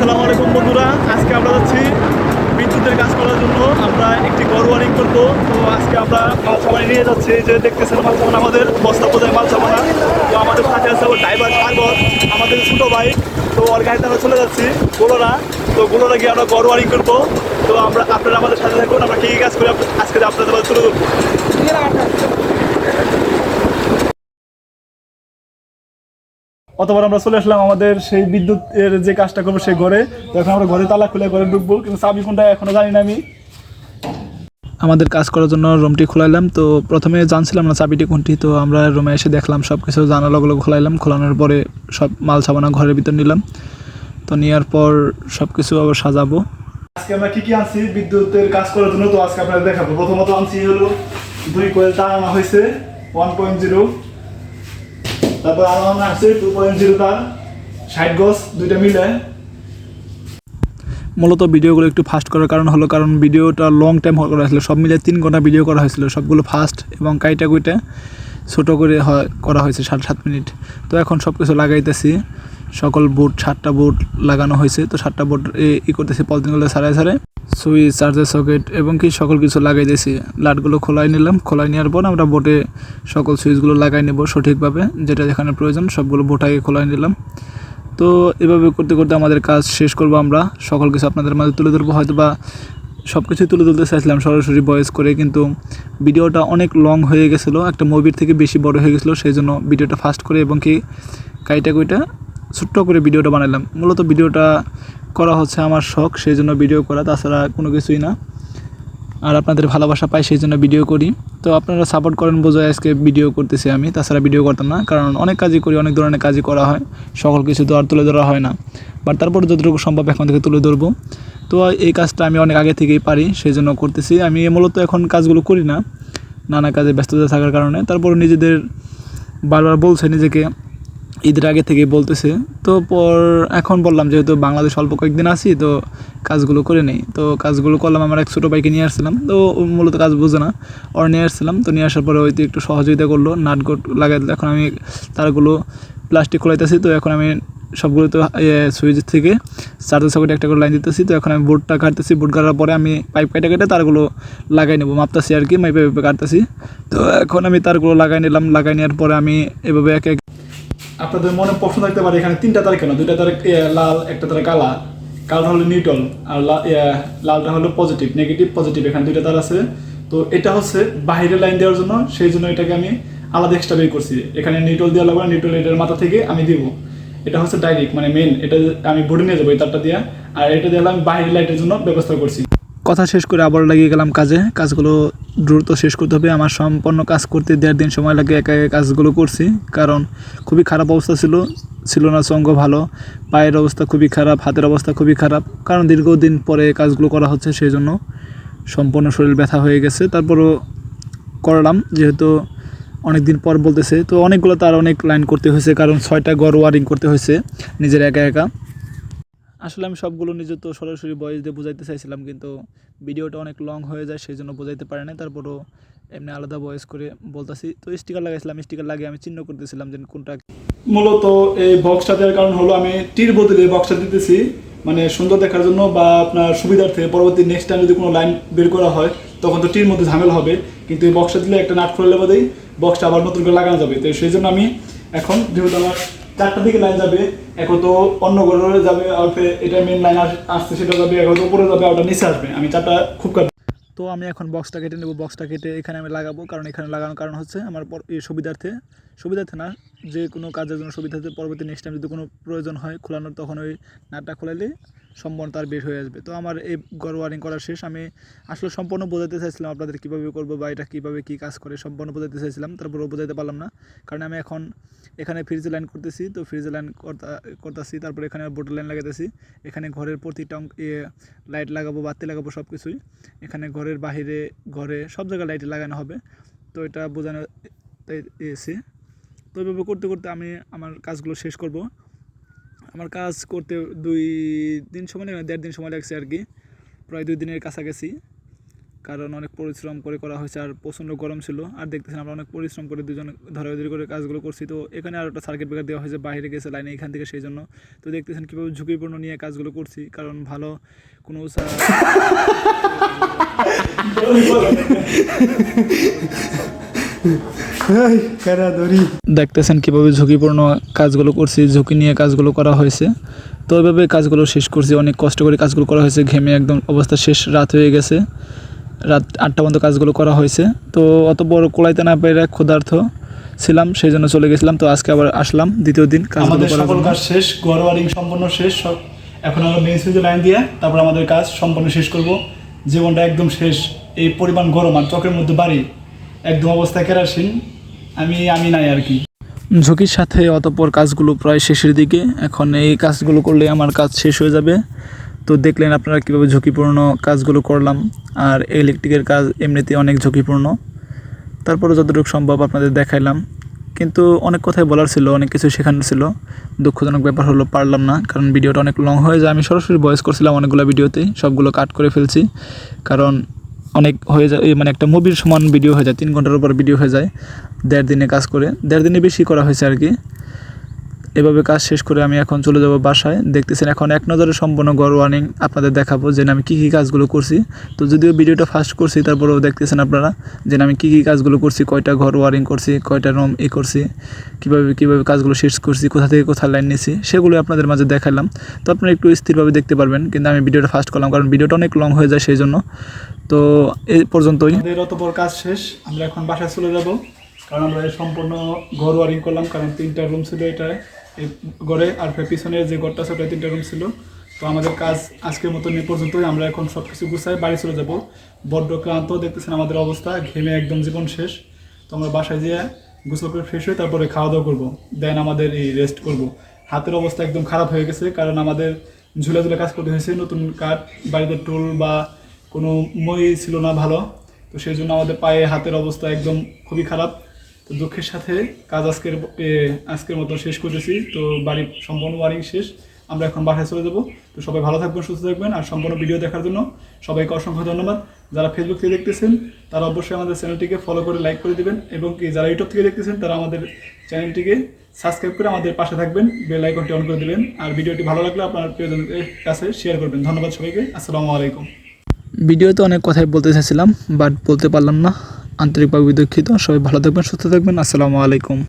আসসালামু আলাইকুম বন্ধুরা। আজকে আমরা যাচ্ছি বিদ্যুতের কাজ করার জন্য। আমরা একটি ঘর ওয়ারিং করব। তো আজকে আমরা মাল সামানি নিয়ে যাচ্ছি। যে দেখতেছেন মাল সামান আমাদের বস্তা বোঝায় মাল সামানা তো আমাদের সাথে আছে ওর ড্রাইভার সাগর, আমাদের ছোটো বাইক তো ওর গাড়িতে আমরা চলে যাচ্ছি, গোলরা। তো গোলরা গিয়ে আমরা ঘর ওয়ারিং করব। তো আমরা, আপনারা আমাদের সাথে থাকুন, আমরা কী কী কাজ করি আজকে আপনাদের তুলে ধরবো। অতবার আমরা চলে আসলাম আমাদের সেই বিদ্যুতের যে কাজটা করব সেই ঘরে। এখন আমরা ঘরে তালা খুলে ঘরে ঢুকবো কিন্তু চাবি কোনটা এখনও জানি না আমি। আমাদের কাজ করার জন্য রুমটি খোলাইলাম। তো প্রথমে জানছিলাম না চাবিটি কোনটি তো আমরা রুমে এসে দেখলাম সব কিছু লগে খোলাইলাম। খোলানোর পরে সব মাল সাবানা ঘরের ভিতর নিলাম। তো নেওয়ার পর সব কিছু আবার সাজাবো। আজকে আমরা কি কি আনছি? বিদ্যুতের কাজ করার জন্য তো আজকে আপনাদের দেখাবো। প্রথমত আনছি হলো দুই কোয়েল তার আনা হয়েছে ওয়ান পয়েন্ট জিরো তারপর আরও আনা আছে টু পয়েন্ট জিরো তার ষাট গজ, দুইটা মিলে। মূলত ভিডিওগুলো একটু ফাস্ট করার কারণ হলো, কারণ ভিডিওটা লং টাইম করা হয়েছিল। সব মিলে তিন ঘণ্টা ভিডিও করা হয়েছিল। সবগুলো ফাস্ট এবং কাইটা কুইটা ছোটো করে করা হয়েছে সাড়ে সাত মিনিট। তো এখন সব কিছু লাগাইতেছি। সকল বোর্ড সাতটা বোর্ড লাগানো হয়েছে। তো সাতটা বুট ই করতেছি পলিথিনগুলো সারাই সারাই সুইচ চার্জার সকেট এবং কি সকল কিছু লাগাই দিয়েছি। লাটগুলো খোলাই নিলাম। খোলাই নেওয়ার পর আমরা বোটে সকল সুইচগুলো লাগাই নেব সঠিকভাবে। যেটা যেখানে প্রয়োজন সবগুলো বোটাকে খোলাই নিলাম। তো এভাবে করতে করতে আমাদের কাজ শেষ করব আমরা। সকল কিছু আপনাদের মাঝে তুলে ধরবো। হয়তো বা সব কিছুই তুলে তুলতে চাইছিলাম সরাসরি ভয়েস করে, কিন্তু ভিডিওটা অনেক লং হয়ে গেছিল। একটা মুভির থেকে বেশি বড় হয়ে গেছিল, সেই জন্য ভিডিওটা ফাস্ট করে এবং কি কাইটা কুইটা ছোট্ট করে ভিডিওটা বানালাম মূলত ভিডিওটা করা হচ্ছে আমার শখ, সেই জন্য ভিডিও করা, তাছাড়া কোনো কিছুই না। আর আপনাদের ভালোবাসা পাই, সেই জন্য ভিডিও করি। তো আপনারা সাপোর্ট করেন বোঝায় আজকে ভিডিও করতেছি আমি, তাছাড়া ভিডিও করতাম না, কারণ অনেক কাজই করি, অনেক ধরনের কাজই করা হয়। সকল কিছু তো আর তুলে ধরা হয় না। বাট তারপর যতটুকু সম্ভব এখন থেকে তুলে ধরবো। তো এই কাজটা আমি অনেক আগে থেকেই পারি, সেই জন্য করতেছি। আমি মূলত এখন কাজগুলো করি না, নানা কাজে ব্যস্ততা থাকার কারণে। তারপর নিজেদের বারবার বলছে নিজেকে ঈদের আগে থেকেই বলতেছে। তো পর এখন বললাম যেহেতু বাংলাদেশ অল্প কয়েকদিন আছি, তো কাজগুলো করে নেই। তো কাজগুলো করলাম, আমার এক ছোটো বাইকে নিয়ে আসছিলাম। তো মূলত কাজ বুঝে না, ওর নিয়ে আসছিলাম। তো নিয়ে আসার পরে ওইতে একটু সহযোগিতা করল নাটগোট লাগাই দিলো। এখন আমি তারগুলো প্লাস্টিক খোলাইতেছি। তো এখন আমি সবগুলো তো সুইচ থেকে চার্জার সকেট একটা করে লাইন দিতেছি। তো এখন আমি বোর্ডটা কাটতেছি। বোর্ড কাটার পরে আমি পাইপ কেটে কেটে তারগুলো লাগাই নেব। মাপতাছি আর কি মাইপে মাইপে কাটতেছি। তো এখন আমি তারগুলো লাগাই নিলাম। লাগাই নেওয়ার পরে আমি এভাবে এক এক আপনাদের মনে প্রশ্ন থাকতে পারে, এখানে তিনটা তারিখ কেন? দুইটা তারিখ লাল, একটা তারিখ কালা। কালটা হলো নিউট্রাল আর লালটা হলো পজিটিভ নেগেটিভ পজিটিভ এখানে দুইটা তার আছে। তো এটা হচ্ছে বাইরে লাইন দেওয়ার জন্য, সেই জন্য এটাকে আমি আলাদা এক্সট্রা বের করছি। এখানে নিউট্রাল দেওয়া লাগবে নিউট্রাল এটার মাথা থেকে আমি দিব। এটা হচ্ছে ডাইরেক্ট মানে মেন এটা আমি বোর্ডে নিয়ে যাব এই তারটা দিয়ে। আর এটা দিয়ে আমি বাইরে লাইটের জন্য ব্যবস্থা করছি। কথা শেষ করে আবার লাগিয়ে গেলাম কাজে। কাজগুলো দ্রুত শেষ করতে হবে। আমার সম্পূর্ণ কাজ করতে দেড় দিন সময় লাগে একা একা কাজগুলো করছি। কারণ খুবই খারাপ অবস্থা ছিল। ছিল না সঙ্গ ভালো। পায়ের অবস্থা খুবই খারাপ, হাতের অবস্থা খুবই খারাপ। কারণ দীর্ঘদিন পরে কাজগুলো করা হচ্ছে সেই জন্য সম্পূর্ণ শরীর ব্যথা হয়ে গেছে। তারপরও করলাম, যেহেতু অনেক দিন পর বলতেছে। তো অনেকগুলো তার অনেক লাইন করতে হয়েছে। কারণ ছয়টা গড় ওয়ারিং করতে হয়েছে নিজের একা একা। আসলে আমি সবগুলো নিজে তো সরাসরি ভয়েস দিয়ে বোঝাইতে চাইছিলাম, কিন্তু ভিডিওটা অনেক লং হয়ে যায় সেই জন্য বোঝাইতে পারে না তারপরও এমনি আলাদা ভয়েস করে বলতেছি। তো স্টিকার লাগাইছিলাম স্টিকার লাগিয়ে আমি চিহ্ন করতেছিলাম যে কোনটা মূলত এই বক্সটা দেওয়ার কারণ হলো আমি টির বদলে বক্সটা দিতেছি মানে সুন্দর দেখার জন্য বা আপনার সুবিধার্থে পরবর্তী নেক্সট টাইম যদি কোনো লাইন বের করা হয়, তখন তো টির মধ্যে ঝামেলা হবে। কিন্তু এই বক্সটা দিলে একটা নাট খুলে বাদেই বক্সটা আবার নতুন করে লাগানো যাবে। তো সেই জন্য আমি এখন, যেহেতু আমার চারটার দিকে লাইন যাবে, এখন তো অন্য ঘরে যাবে এটা মেন লাইন আসছে, সেটা যাবে, এখন তো উপরে যাবে ওটা নিচে আসবে। আমি চারটা খুব কাটবো তো আমি এখন বক্সটা কেটে নেব বক্সটা কেটে এখানে আমি লাগাবো, কারণ এখানে লাগানোর কারণ হচ্ছে আমার সুবিধার্থে সুবিধার্থে না। যে কোনো কাজের জন্য সুবিধার্থে পরবর্তী নেক্সট টাইম যদি কোনো প্রয়োজন হয় খোলানোর, তখন ওই নাটটা খোলালে সম্পূর্ণ তার বের হয়ে আসবে। তো আমার এই গড় ওয়ারিং করা শেষ। আমি আসলে সম্পূর্ণ বোঝাতে চাইছিলাম আপনাদের কীভাবে করব বা এটা কীভাবে কী কাজ করে, সম্পূর্ণ বোঝাতে চাইছিলাম। তারপরেও বোঝাতে পারলাম না। কারণ আমি এখন এখানে ফ্রিজে লাইন করতেছি, তো ফ্রিজে লাইন করতেছি, তারপরে এখানে বোর্ডের লাইন লাগাতেছি এখানে ঘরের প্রতিটা লাইট লাগাবো, বাতি লাগাবো সব কিছুই এখানে ঘরের বাহিরে, ঘরে সব জায়গায় লাইট লাগানো হবে। তো এটা বোঝানো এসে তো এভাবে করতে করতে আমি আমার কাজগুলো শেষ করব। আমার কাজ করতে দুই দিন সময় লাগে দেড় দিন সময় লাগছে আর কি। প্রায় দুই দিনের কাছাকাছি। কারণ অনেক পরিশ্রম করে করা হয়েছে আর প্রচণ্ড গরম ছিল। আর দেখতেছেন আমরা অনেক পরিশ্রম করে দুজন ধরাধরি করে কাজগুলো করছি। তো এখানে আর একটা সার্কিট ব্রেকার দেওয়া হয়েছে, বাইরে গেছে লাইনে এখান থেকে সেই জন্য। তো দেখতেছেন কীভাবে ঝুঁকিপূর্ণ নিয়ে কাজগুলো করছি। কারণ ভালো কোনো দেখতেছেন কীভাবে ঝুঁকিপূর্ণ কাজগুলো করছি ঝুঁকি নিয়ে কাজগুলো করা হয়েছে। তো ওইভাবে কাজগুলো শেষ করছি অনেক কষ্ট করে কাজগুলো করা হয়েছে ঘেমে একদম অবস্থা শেষ রাত হয়ে গেছে। রাত আটটা পর্যন্ত কাজগুলো করা হয়েছে। তো অত বড় কোলাইতে না পেরে ক্ষুধার্থ ছিলাম সেই জন্য চলে গেছিলাম। তো আজকে আবার আসলাম দ্বিতীয় দিন আমাদের সকল কাজ শেষ ঘর ওয়ারিং সম্পূর্ণ শেষ সব এখন আমরা মেন সুইচে লাইন দিয়ে তারপর আমাদের কাজ সম্পূর্ণ শেষ করব। জীবনটা একদম শেষ এই পরিমাণ গরম আর চোখের মধ্যে বাড়ি একদম অবস্থা কেরাসিন, আমি আমি নাই আর কি। ঝুঁকির সাথে অতপর কাজগুলো প্রায় শেষের দিকে। এখন এই কাজগুলো করলে আমার কাজ শেষ হয়ে যাবে। তো দেখলেন আপনারা কীভাবে ঝুঁকিপূর্ণ কাজগুলো করলাম। আর ইলেকট্রিকের কাজ এমনিতে অনেক ঝুঁকিপূর্ণ। তারপরে যতটুকু সম্ভব আপনাদের দেখাইলাম। কিন্তু অনেক কথাই বলার ছিল, অনেক কিছু শেখানোর ছিল। দুঃখজনক ব্যাপার হলো পারলাম না, কারণ ভিডিওটা অনেক লং হয়ে যায়। আমি সরাসরি ভয়েস করছিলাম অনেকগুলো ভিডিওতেই সবগুলো কাট করে ফেলছি। কারণ অনেক হয়ে যায় মানে একটা মুভির সমান ভিডিও হয়ে যায়, তিন ঘণ্টার উপর ভিডিও হয়ে যায়, দেড় দিনে কাজ করে। দেড় দিনে বেশি করা হয়েছে আর কি। এভাবে কাজ শেষ করে আমি এখন চলে যাব বাসায়। দেখতেছেন এখন এক নজরে সম্পূর্ণ গড় ওয়ার্নিং আপনাদের দেখাবো যে আমি কী কী কাজগুলো করছি। তো যদিও ভিডিওটা ফার্স্ট করছি, তারপরেও দেখতেছেন আপনারা যে আমি কী কী কাজগুলো করছি, কয়টা ঘর ওয়ারিং করছি, কয়টা রুম ই করছি, কীভাবে কীভাবে কাজগুলো শেষ করছি, কোথা থেকে কোথা লাইন নিয়েছি সেগুলো আপনাদের মাঝে দেখালাম। তো আপনারা একটু স্থিরভাবে দেখতে পারবেন, কিন্তু আমি ভিডিওটা ফার্স্ট করলাম, কারণ ভিডিওটা অনেক লং হয়ে যায় সেই জন্য তো এই পর্যন্তই। আমাদের অত বড় কাজ শেষ, আমরা এখন বাসায় চলে যাব, কারণ আমরা সম্পূর্ণ ঘর ওয়ারিং করলাম, কারণ তিনটা রুম ছিল এটা এই ঘরে আর পিছনে যে ঘরটা ওটা তিনটা রুম ছিল। তো আমাদের কাজ আজকের মতন এই পর্যন্তই। আমরা এখন সব কিছু গুছাই বাড়ি চলে যাব। বড্ড ক্লান্ত, দেখতেছেন আমাদের অবস্থা। ঘেমে একদম জীবন শেষ। তো আমরা বাসায় যেয়ে গোসল করে ফ্রেশ হয়ে তারপরে খাওয়া দাওয়া করব। দেন আমাদের এই রেস্ট করব। হাতের অবস্থা একদম খারাপ হয়ে গেছে, কারণ আমাদের ঝুলে ঝুলে কাজ করতে হয়েছে। নতুন কাঠ, বাড়িতে টুল বা কোনো মই ছিল না ভালো। তো সেই জন্য আমাদের পায়ে হাতের অবস্থা একদম খুবই খারাপ। তো দুঃখের সাথে কাজ আজকের আজকের মতো শেষ করেছি তো বাড়ির সম্পূর্ণ ওয়ারিং শেষ। আমরা এখন বাসায় চলে যাব। তো সবাই ভালো থাকবেন, সুস্থ থাকবেন আর সম্পূর্ণ ভিডিও দেখার জন্য সবাইকে অসংখ্য ধন্যবাদ। যারা ফেসবুক থেকে দেখতেছেন, তারা অবশ্যই আমাদের চ্যানেলটিকে ফলো করে লাইক করে দিবেন এবং কি যারা ইউটিউব থেকে দেখতেছেন, তারা আমাদের চ্যানেলটিকে সাবস্ক্রাইব করে আমাদের পাশে থাকবেন বেল আইকনটি অন করে দিবেন। আর ভিডিওটি ভালো লাগলে আপনার প্রিয়জনদের কাছে শেয়ার করবেন। ধন্যবাদ সবাইকে, আসসালামু আলাইকুম। ভিডিওতে অনেক কথাই বলতে চাইছিলাম বাট বলতে পারলাম না। আন্তরিকভাবে দুঃখিত। সবাই ভালো থাকবেন সুস্থ থাকবেন। আসসালামু আলাইকুম।